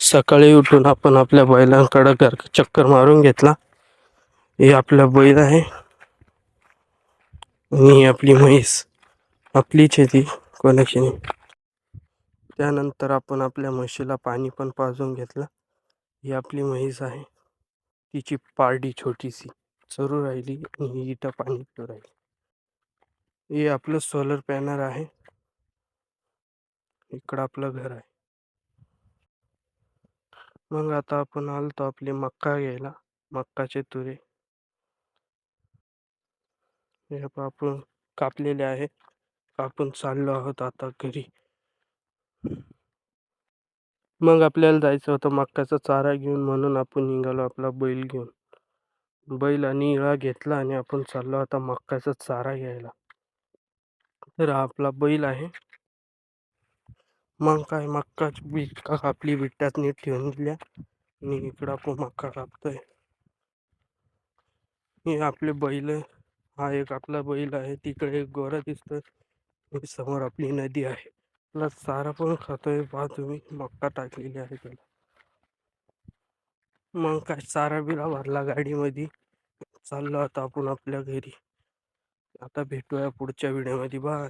सकाळी उठून आपण आपल्या बैलांकडं घर चक्कर मारून घेतला. हे आपला बैल आहे. आणि ही आपली म्हैस. आपलीच आहे ती कोणाची त्यानंतर आपण आपल्या म्हशीला पाणी पण पाजून घेतलं. ही आपली म्हैस आहे. तिची पारडी छोटीशी चरू राहिली आणि इथं पाणी पिऊ राहिली. हे आपलं सोलर पॅनल आहे. इकडं आपलं घर आहे. मग आता आपण आलतो आपली मक्का घ्यायला मक्काचे तुरे. हे आपण कापलेले आहे. आपण चाललो आहोत आता घरी. मग आपल्याला जायचं होतं मक्काचा चारा घेऊन म्हणून आपण निघालो आपला बैल घेऊन. बैल आणि इळा घेतला आणि आपण चाललो आता मक्काचा चारा घ्यायला. तर आपला बैल आहे. मग काय मक्का बिटका कापली बिट्ट्यात नीट ठेवून दिल्या आणि इकडं आपण मक्का कापतोय हे आपले बैल हा। एक आपला बैल आहे, तिकडे एक गोरा दिसतोय। समोर आपली नदी आहे। आपला चारा पण खातोय, पहा तुम्ही मक्का टाकलेली आहे त्याला. मग काय चारा बिरा भरला गाडीमध्ये. चाललो आता आपण आपल्या घरी. आता भेटूया पुढच्या व्हिडिओमध्ये बाय